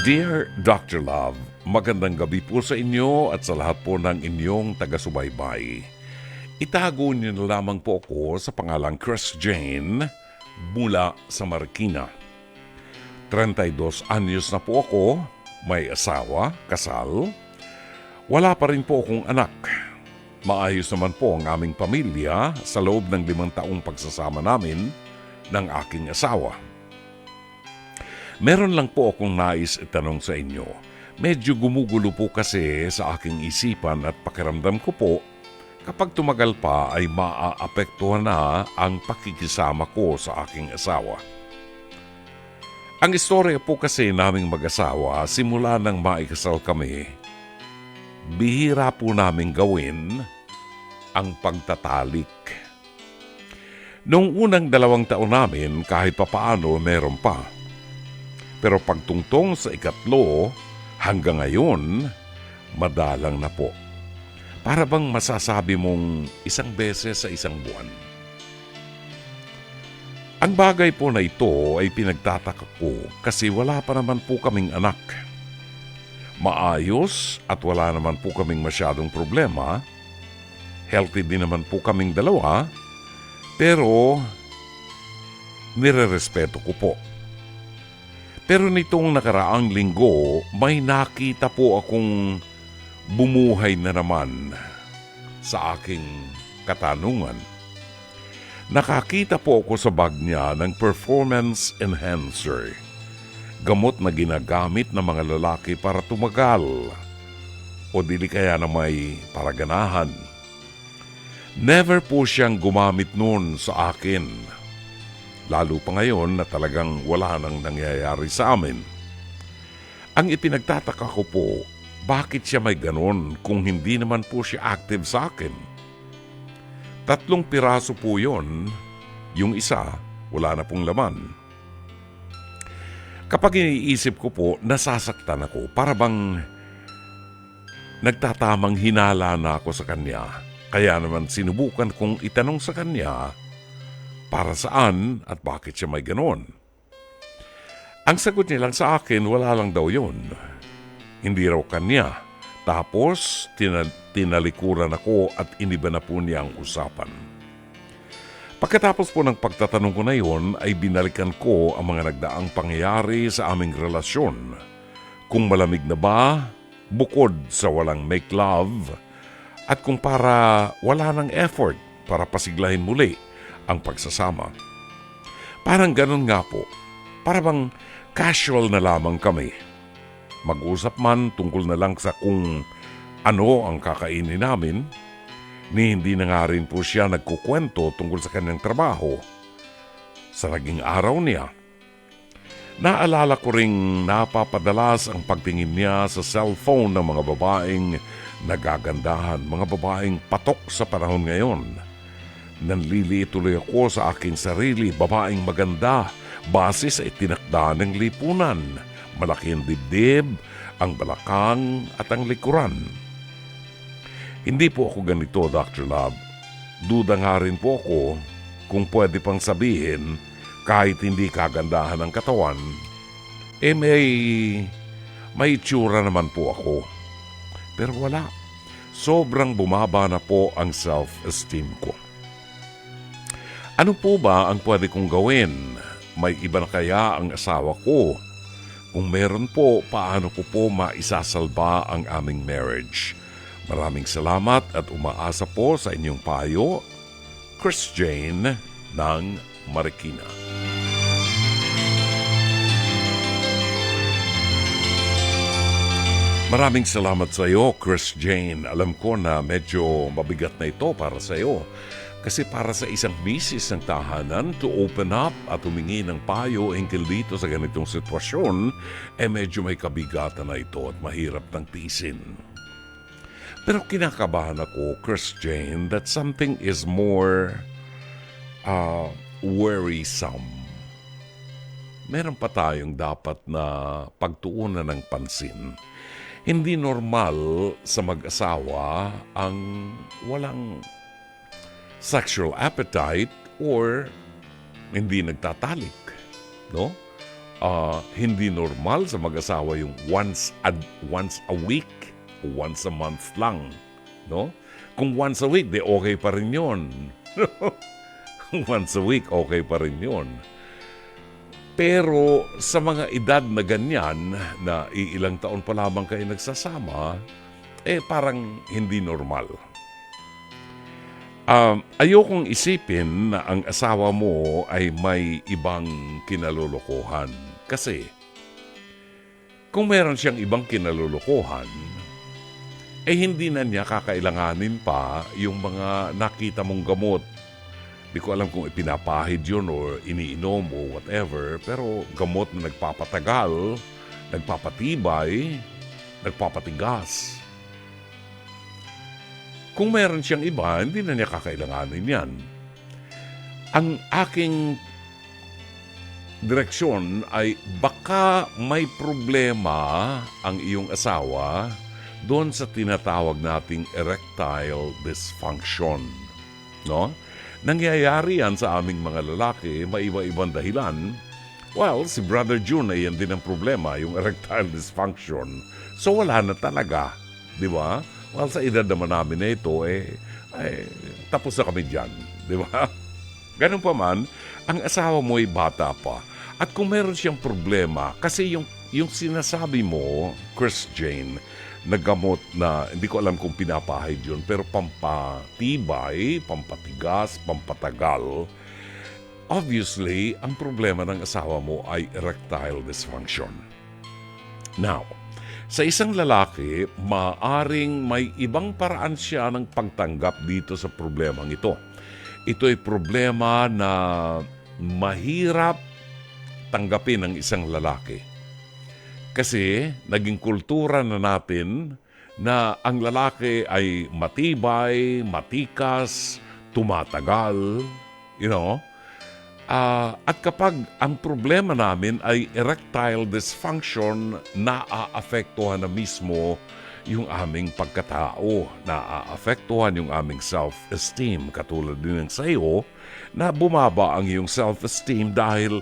Dear Dr. Love, magandang gabi po sa inyo at sa lahat po ng inyong taga-subaybay. Itago niyo na lamang po ako sa pangalang Chris Jane mula sa Marikina. 32 anyos na po ako, may asawa, kasal. Wala pa rin po akong anak. Maayos naman po ang aming pamilya sa loob ng limang taong pagsasama namin ng aking asawa. Meron lang po akong nais itanong sa inyo. Medyo gumugulo po kasi sa aking isipan at pakiramdam ko po kapag tumagal pa ay maaapektuhan na ang pakikisama ko sa aking asawa. Ang istorya po kasi naming mag-asawa simula nang maikasal kami, bihira po naming gawin ang pagtatalik. Noong unang dalawang taon namin kahit papaano meron pa. Pero pagtungtong sa ikatlo, hanggang ngayon, madalang na po. Para bang masasabi mong isang beses sa isang buwan. Ang bagay po na ito ay pinagtataka ko kasi wala pa naman po kaming anak. Maayos at wala naman po kaming masyadong problema. Healthy din naman po kaming dalawa. Pero, nirerespeto ko po. Pero nitong nakaraang linggo, may nakita po akong bumuhay na naman sa aking katanungan. Nakakita po ako sa bag niya ng performance enhancer. Gamot na ginagamit ng mga lalaki para tumagal o dili kaya na may paraganahan. Never po siyang gumamit noon sa akin. Lalo pa ngayon na talagang wala nang nangyayari sa amin. Ang ipinagtataka ko po, bakit siya may ganon kung hindi naman po siya active sa akin? Tatlong piraso po yon, yung isa, wala na pong laman. Kapag iniisip ko po, nasasaktan ako para bang nagtatamang hinala na ako sa kanya. Kaya naman sinubukan kong itanong sa kanya para saan at bakit siya may ganon. Ang sagot niya lang sa akin, wala lang daw yun. Hindi raw kanya. Tapos, tina- tinalikuran ako at iniba na po niya ang usapan. Pagkatapos po ng pagtatanong ko na yon, ay binalikan ko ang mga nagdaang pangyayari sa aming relasyon. Kung malamig na ba, bukod sa walang make love, at kung para wala ng effort para pasiglahin muli ang pagsasama. Parang ganun nga po. Para bang casual na lamang kami. Mag-usap man tungkol na lang sa kung ano ang kakainin namin, ni hindi na nga rin po siya nagkukwento tungkol sa kanyang trabaho. Sa naging araw niya, naalala ko ring napapadalas ang pagtingin niya sa cellphone ng mga babaeng nagagandahan, mga babaeng patok sa panahon ngayon. Nanlili tuloy ako sa aking sarili, babaeng maganda, base sa itinakda ng lipunan. Malaki ang dibdib, ang balakang at ang likuran. Hindi po ako ganito, Dr. Love. Duda nga rin po ako kung pwede pang sabihin kahit hindi kagandahan ng katawan, eh may, may itsura naman po ako. Pero wala. Sobrang bumaba na po ang self-esteem ko. Ano po ba ang pwede kong gawin? May iba na kaya ang asawa ko? Kung meron po, paano ko po maisasalba ang aming marriage? Maraming salamat at umaasa po sa inyong payo, Chris Jane ng Marikina. Maraming salamat sa iyo, Chris Jane. Alam ko na medyo mabigat na ito para sa iyo. Kasi para sa isang misis ng tahanan to open up at humingi ng payo hinggil dito sa ganitong sitwasyon, eh medyo may kabigatan na ito at mahirap ng tiisin. Pero kinakabahan ako, Chris Jane, that something is more uh, worrisome. Meron pa tayong dapat na pagtuunan ng pansin. Hindi normal sa mag-asawa ang walang sexual appetite or hindi nagtatalik, no? ah, hindi normal sa mag-asawa yung once a, once a week once a month lang. No? Kung once a week, di okay pa rin yun. Once a week, okay pa rin yun. Pero sa mga edad na ganyan, na iilang taon pa lamang kayo nagsasama, eh parang hindi normal. Um, ayokong isipin na ang asawa mo ay may ibang kinalulukuhan. Kasi, kung meron siyang ibang kinalulukuhan, eh hindi na niya kakailanganin pa yung mga nakita mong gamot. Di ko alam kung ipinapahid yun or iniinom o whatever, pero gamot na nagpapatagal, nagpapatibay, nagpapatigas. Kung meron siyang iba, hindi na niya kakailanganin yan. Ang aking direksyon ay baka may problema ang iyong asawa doon sa tinatawag nating erectile dysfunction. No? Nangyayari yan sa aming mga lalaki, may iba-ibang dahilan. Well, si Brother June ay yan din ang problema, yung erectile dysfunction. So wala na talaga. Di ba? Well, sa edad naman namin na ito, eh, eh tapos na kami dyan. Di ba? Ganun pa man, ang asawa mo ay bata pa. At kung meron siyang problema, kasi yung, yung sinasabi mo, Chris Jane, na gamot na hindi ko alam kung pinapahid yun, pero pampatibay, pampatigas, pampatagal, obviously, ang problema ng asawa mo ay erectile dysfunction. Now, sa isang lalaki, maaring may ibang paraan siya ng pagtanggap dito sa problemang ito. Ito ay problema na mahirap tanggapin ng isang lalaki. Kasi naging kultura na natin na ang lalaki ay matibay, matikas, tumatagal, you know. Ah, at kapag ang problema namin ay erectile dysfunction, naaapektuhan na mismo yung aming pagkatao, naaapektuhan yung aming self-esteem. Katulad din ng sa'yo, na bumaba ang iyong self-esteem dahil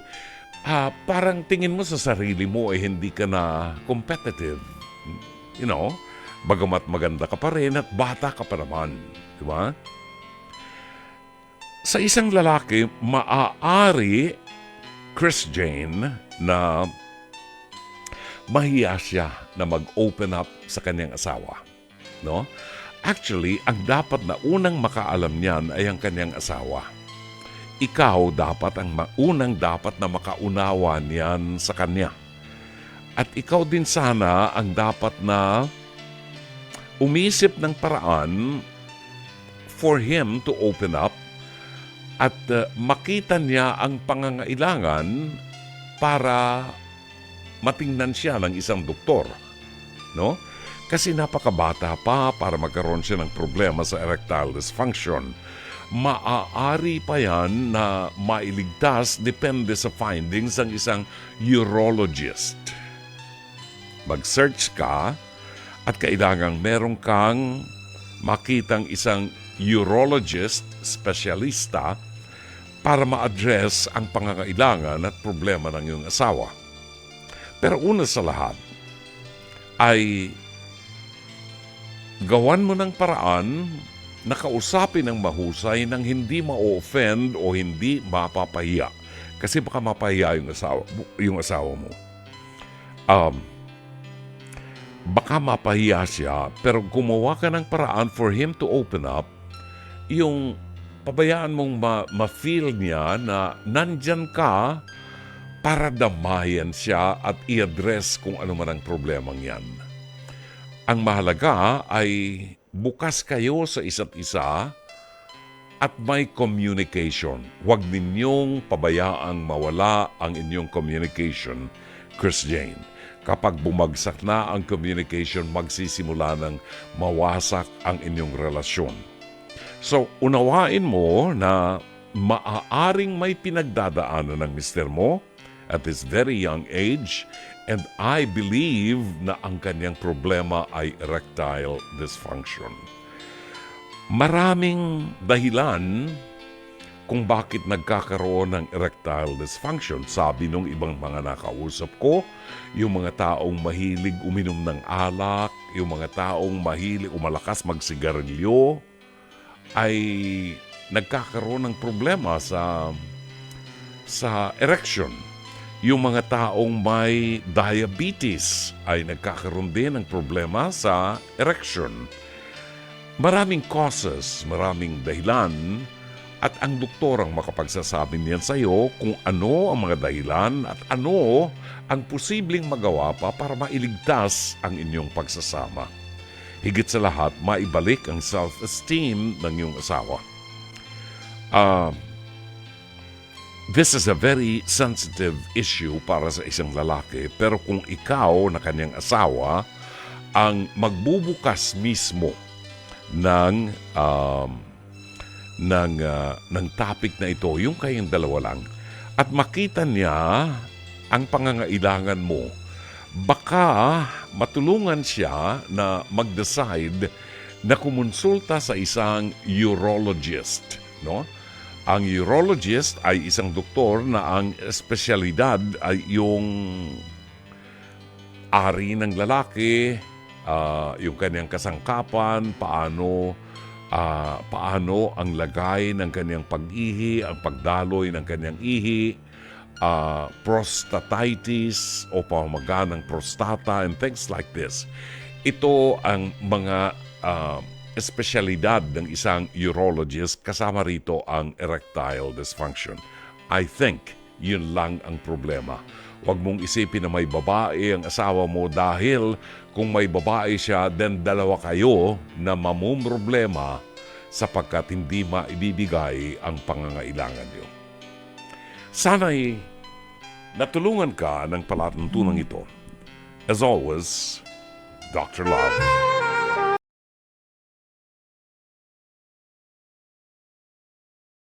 ah, parang tingin mo sa sarili mo ay hindi ka na competitive. You know, bagamat maganda ka pa rin at bata ka pa naman. Di ba? Sa isang lalaki, maaari, Chris Jane, na mahiya siya na mag-open up sa kanyang asawa. No? Actually, ang dapat na unang makaalam niyan ay ang kanyang asawa. Ikaw dapat ang maunang dapat na makaunawa niyan sa kanya. At ikaw din sana ang dapat na umisip ng paraan for him to open up at uh, makita niya ang pangangailangan para matingnan siya ng isang doktor. No? Kasi napakabata pa para magkaroon siya ng problema sa erectile dysfunction. Maaari pa yan na mailigtas depende sa findings ng isang urologist. Mag-search ka at kailangang meron kang makitang isang urologist, specialista, para ma-address ang pangangailangan at problema ng iyong asawa. Pero una sa lahat, ay gawan mo ng paraan na kausapin ng mahusay nang hindi ma-offend o hindi mapapahiya. Kasi baka mapahiya yung asawa, yung asawa mo. Um, baka mapahiya siya, pero gumawa ka ng paraan for him to open up, yung pabayaan mong ma- ma-feel niya na nandyan ka para damayan siya at i-address kung ano man ang problemang yan. Ang mahalaga ay bukas kayo sa isa't isa at may communication. Huwag ninyong pabayaang mawala ang inyong communication, Chris Jane. Kapag bumagsak na ang communication, magsisimula ng mawasak ang inyong relasyon. So, unawain mo na maaaring may pinagdadaanan ng mister mo at this very young age and I believe na ang kanyang problema ay erectile dysfunction. Maraming dahilan kung bakit nagkakaroon ng erectile dysfunction. Sabi nung ibang mga nakausap ko, yung mga taong mahilig uminom ng alak, yung mga taong mahilig umalakas magsigarilyo, ay nagkakaroon ng problema sa sa erection. Yung mga taong may diabetes ay nagkakaroon din ng problema sa erection. Maraming causes, maraming dahilan at ang doktor ang makapagsasabi niyan sa iyo kung ano ang mga dahilan at ano ang posibleng magawa pa para mailigtas ang inyong pagsasama. Higit sa lahat, maibalik ang self-esteem ng iyong asawa. Ah, this is a very sensitive issue para sa isang lalaki pero kung ikaw na kanyang asawa ang magbubukas mismo ng um, ng ah, ng topic na ito, yung kayong dalawa lang, at makita niya ang pangangailangan mo, baka matulungan siya na mag-decide na kumonsulta sa isang urologist, no? Ang urologist ay isang doktor na ang espesyalidad ay yung ari ng lalaki, ah, yung kanyang kasangkapan, paano ah, paano ang lagay ng kanyang pag-ihi, ang pagdaloy ng kanyang ihi, ah, prostatitis o pamamaga ng prostata and things like this. Ito ang mga ah, espesyalidad ng isang urologist kasama rito ang erectile dysfunction. I think yun lang ang problema. Huwag mong isipin na may babae ang asawa mo dahil kung may babae siya, then dalawa kayo na mamumroblema sapagkat hindi maibibigay ang pangangailangan niyo. Sana'y natulungan ka ng palatuntunan ito. As always, Dr. Love.